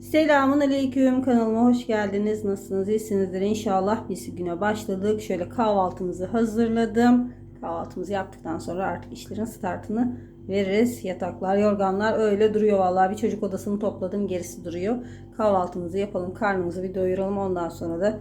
Selamun Aleyküm kanalıma hoş geldiniz. Nasılsınız? İyisinizdir inşallah. Biz güne başladık. Şöyle kahvaltımızı hazırladım. Kahvaltımızı yaptıktan sonra artık işlerin startını veririz. Yataklar, yorganlar öyle duruyor vallahi. Bir çocuk odasını topladım. Gerisi duruyor. Kahvaltımızı yapalım. Karnımızı bir doyuralım. Ondan sonra da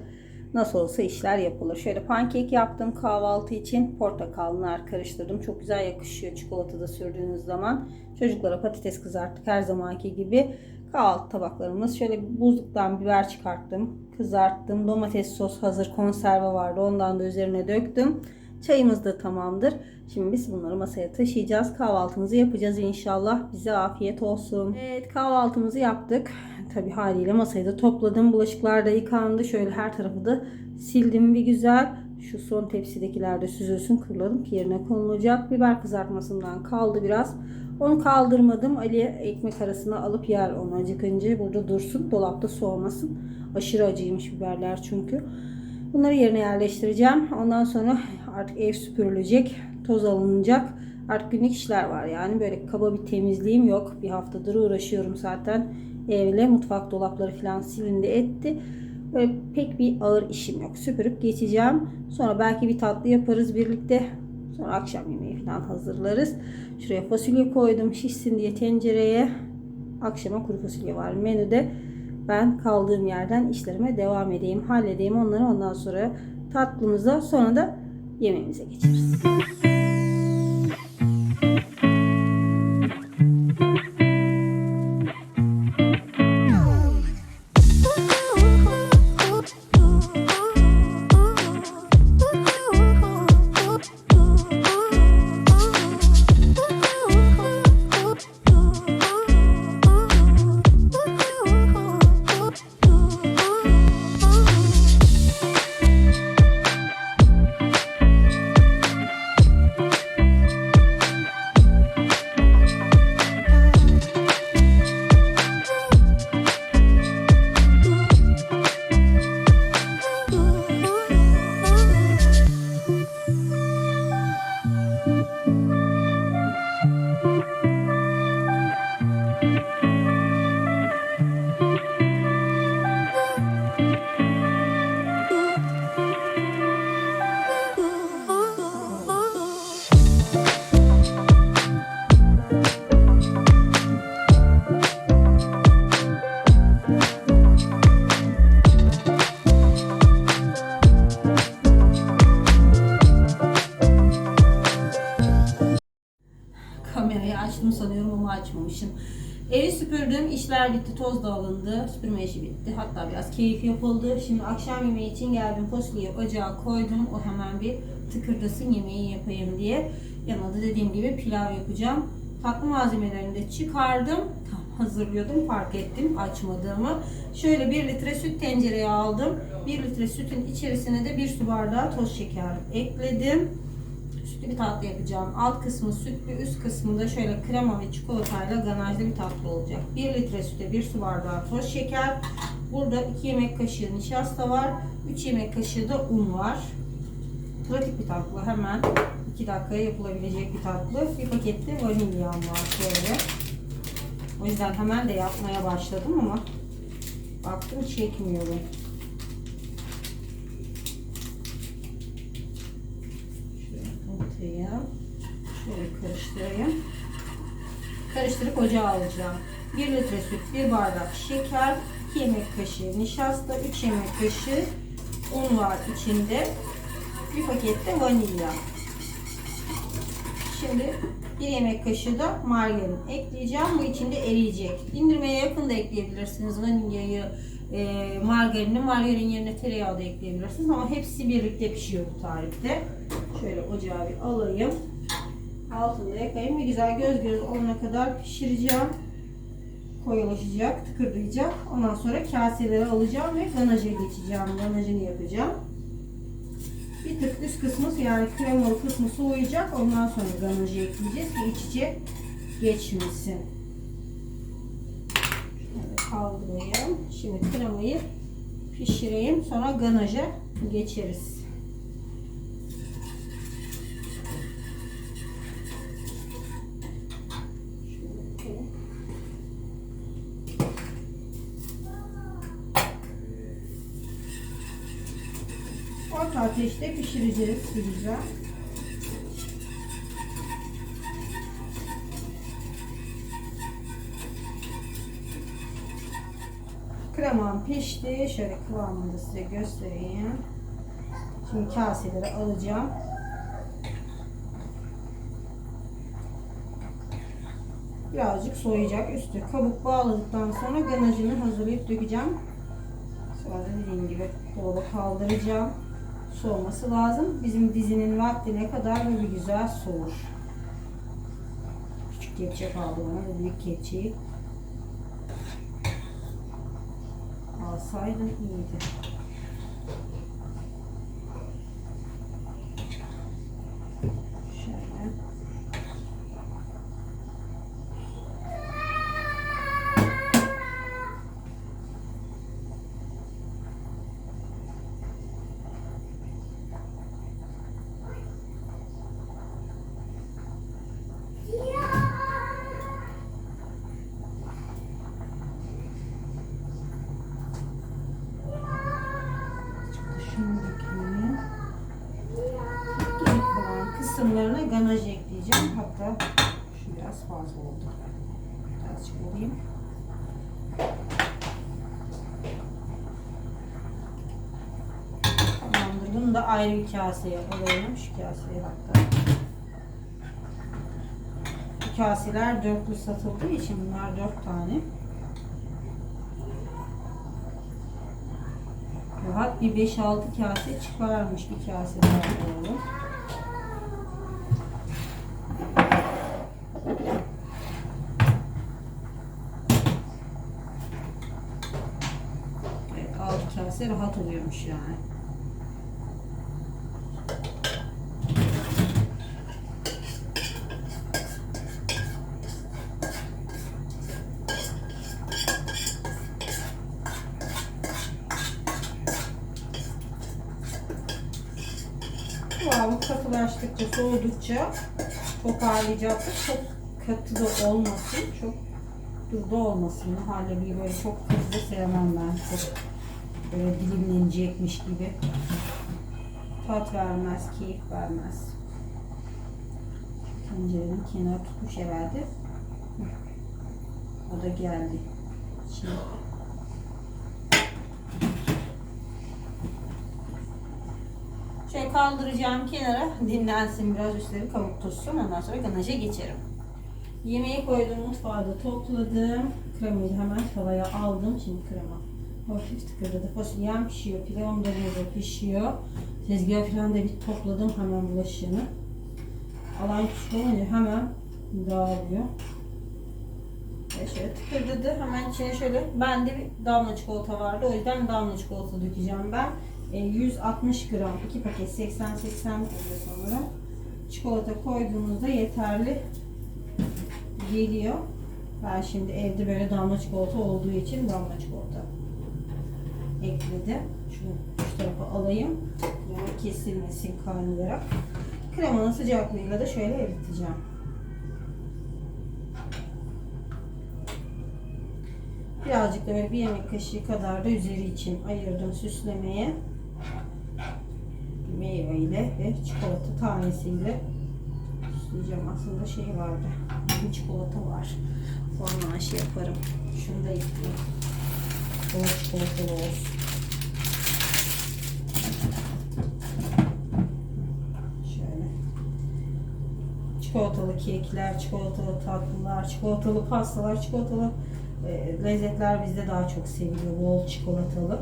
nasıl olsa işler yapılır. Şöyle pankek yaptım kahvaltı için. Portakal, nar karıştırdım. Çok güzel yakışıyor çikolatada sürdüğünüz zaman. Çocuklara patates kızarttık her zamanki gibi. Kahvaltı tabaklarımız. Şöyle buzluktan biber çıkarttım. Kızarttım. Domates sos hazır konserve vardı. Ondan da üzerine döktüm. Çayımız da tamamdır. Şimdi biz bunları masaya taşıyacağız. Kahvaltımızı yapacağız inşallah. Bize afiyet olsun. Evet kahvaltımızı yaptık. Tabi haliyle masayı da topladım. Bulaşıklar da yıkandı. Şöyle her tarafı da sildim bir güzel. Şu son tepsidekiler de süzülsün kırladım ki yerine konulacak. Biber kızartmasından kaldı biraz. Onu kaldırmadım. Ali ekmek arasına alıp yer onu acıkınca. Burada dursun. Dolapta soğumasın. Aşırı acıymış biberler çünkü. Bunları yerine yerleştireceğim. Ondan sonra artık ev süpürülecek. Toz alınacak. Artık günlük işler var yani. Böyle kaba bir temizliğim yok. Bir haftadır uğraşıyorum zaten. Evle mutfak dolapları falan silindi etti. Böyle pek bir ağır işim yok. Süpürüp geçeceğim. Sonra belki bir tatlı yaparız birlikte. Sonra akşam yemeği falan hazırlarız. Şuraya fasulye koydum şişsin diye tencereye. Akşama kuru fasulye var menüde. Ben kaldığım yerden işlerime devam edeyim, halledeyim onları. Ondan sonra tatlımıza sonra da yemeğimize geçeriz. Açmamışım. Evi süpürdüm, işler bitti, toz da alındı, süpürme işi bitti. Hatta biraz keyif yapıldı. Şimdi akşam yemeği için geldim fasulyeyi ocağa koydum. O hemen bir tıkırdasın yemeği yapayım diye. Yanına da dediğim gibi pilav yapacağım. Tatlı malzemelerini de çıkardım. Tam hazırlıyordum, fark ettim açmadığımı. Şöyle 1 litre süt tencereye aldım. 1 litre sütün içerisine de 1 su bardağı toz şeker ekledim sütlü bir tatlı yapacağım. Alt kısmı sütlü, üst kısmında şöyle krema ve çikolatayla ganajlı bir tatlı olacak. 1 litre süte 1 su bardağı toz şeker. Burada 2 yemek kaşığı nişasta var. 3 yemek kaşığı da un var. Pratik bir tatlı. Hemen 2 dakikaya yapılabilecek bir tatlı. Bir pakette vanilyam var şöyle. O yüzden hemen de yapmaya başladım ama baktım çekmiyorum. Şöyle karıştırayım. Karıştırıp ocağa alacağım. 1 litre süt, 1 bardak şeker, 2 yemek kaşığı nişasta, 3 yemek kaşığı un var içinde. Bir pakette vanilya. Şimdi 1 yemek kaşığı da margarin ekleyeceğim. Bu içinde eriyecek. İndirmeye yakın da ekleyebilirsiniz vanilyayı, e, margarini. Margarin yerine tereyağı da ekleyebilirsiniz ama hepsi birlikte pişiyor bu tarifte. Şöyle ocağa bir alayım. Altını da yakayım ve güzel göz göz olana kadar pişireceğim. Koyulaşacak, tıkırdayacak. Ondan sonra kaselere alacağım ve ganaja geçeceğim. Ganajını yapacağım. Bir tık üst kısmı yani kremalı kısmı soğuyacak. Ondan sonra ganajı ekleyeceğiz ki iç içe geçmesin. Kaldırayım. Şimdi kremayı pişireyim. Sonra ganaja geçeriz. Orta ateşte pişireceğiz güzel. Kremam pişti. Şöyle kıvamını da size göstereyim. Şimdi kaselere alacağım. Birazcık soyacak üstü. Kabuk bağladıktan sonra ganajını hazırlayıp dökeceğim. Sonra dediğim gibi dolaba kaldıracağım. Soğuması lazım. Bizim dizinin vaktine kadar bir güzel soğur. Küçük kepçe kaldı bana. Büyük kepçeyi alsaydım iyiydi. Ganaj ekleyeceğim. Hatta şu biraz fazla oldu. Birazcık alayım. Tamamdır. Bunu da ayrı bir kaseye alayım. Şu kaseye hatta. Bu kaseler dörtlü satıldığı için bunlar dört tane. Rahat bir 5-6 kase çıkarmış bir kase daha doğru. Evet, 6 kase rahat oluyormuş yani. Kıvamı katılaştıkça, soğudukça toparlayacaktır. Çok katı da olmasın, çok tuzlu olmasın. Halbuki böyle çok hızlı sevmem ben. Çok böyle dilimlenecekmiş gibi. Tat vermez, keyif vermez. Tencerenin kenarı tutmuş herhalde. O da geldi. Şimdi Şöyle kaldıracağım kenara dinlensin biraz üstleri kabuk tutsun ondan sonra ganaja geçerim. Yemeği koydum mutfağı da topladım. Kremayı hemen tavaya aldım. Şimdi krema hafif tıkırdadı. Fasulyem pişiyor. Pilavım da burada pişiyor. Tezgah falan da bir topladım hemen bulaşığını. Alan küçük hemen dağılıyor. Ve şöyle tıkırdadı. Hemen içine şöyle bende bir damla çikolata vardı. O yüzden damla çikolata dökeceğim ben. E, 160 gram 2 paket 80-80 oluyor sanırım. Çikolata koyduğumuzda yeterli geliyor. Ben şimdi evde böyle damla çikolata olduğu için damla çikolata ekledim. Şunu şu tarafa alayım. Krema kesilmesin kaynayarak. Kremanın sıcaklığıyla da şöyle eriteceğim. Birazcık da böyle bir yemek kaşığı kadar da üzeri için ayırdım süslemeye. Meyve ile ve çikolata tanesiyle süsleyeceğim. Aslında şey vardı. Bir çikolata var. Ondan şey yaparım. Şunu da ekleyeyim. Çikolatalı olsun. Şöyle. Çikolatalı kekler, çikolatalı tatlılar, çikolatalı pastalar, çikolatalı e, lezzetler bizde daha çok seviliyor. Bol çikolatalı.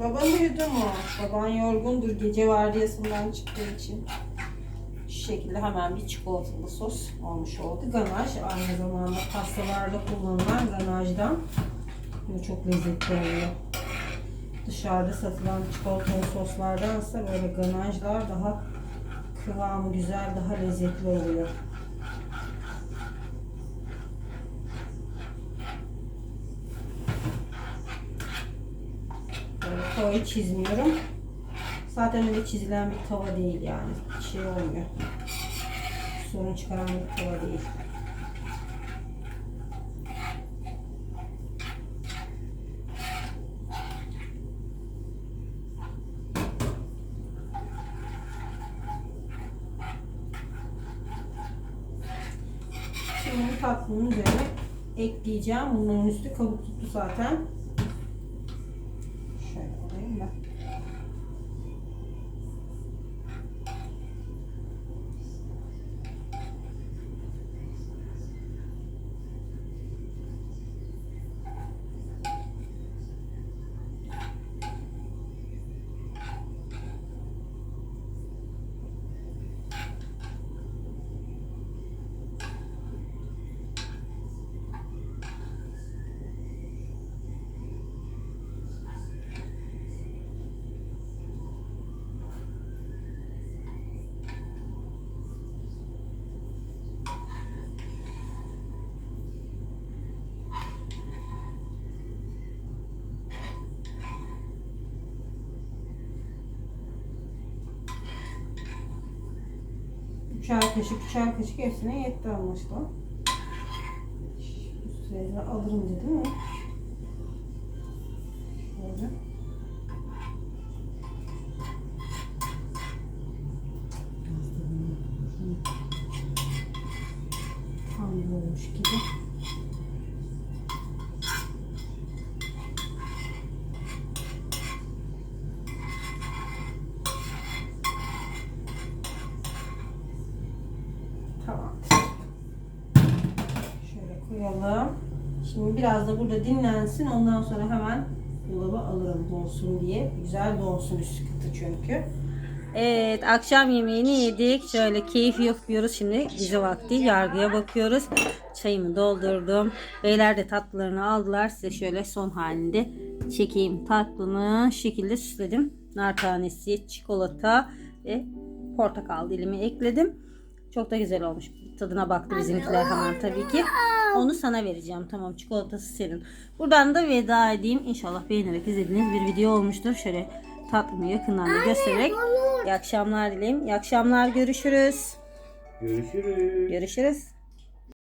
Baban uyudu mu? Baban yorgundur gece vardiyasından çıktığı için. Şu şekilde hemen bir çikolatalı sos olmuş oldu. Ganaj aynı zamanda pastalarda kullanılan ganajdan. Bu çok lezzetli oluyor. dışarıda satılan çikolatalı soslardansa böyle ganajlar daha kıvamı güzel, daha lezzetli oluyor. Böyle tavayı çizmiyorum. Zaten öyle çizilen bir tava değil yani. Şey olmuyor. Sorun çıkaran bir tava değil. Şimdi tatlının üzerine ekleyeceğim. Bunların üstü kabuk tuttu zaten. Şöyle alayım da. Üçer kaşık, üçer kaşık hepsine yetti anlaşılan. Üstlerine alırım dedim mi? Şöyle. Tam olmuş gibi. Tamam. Şöyle koyalım. Şimdi biraz da burada dinlensin. Ondan sonra hemen dolaba alırım donsun diye. Güzel donsun üst katı çünkü. Evet akşam yemeğini yedik. Şöyle keyif yapıyoruz. Şimdi dizi vakti yargıya bakıyoruz. Çayımı doldurdum. Beyler de tatlılarını aldılar. Size şöyle son halinde çekeyim tatlını. Şu şekilde süsledim. Nar tanesi, çikolata ve portakal dilimi ekledim. Çok da güzel olmuş. Tadına baktı bizimkiler hemen tabii ki. Onu sana vereceğim. Tamam çikolatası senin. Buradan da veda edeyim. İnşallah beğenerek izlediğiniz bir video olmuştur. Şöyle tatlımı yakından da göstererek iyi akşamlar dileyim. İyi akşamlar görüşürüz. Görüşürüz. Görüşürüz.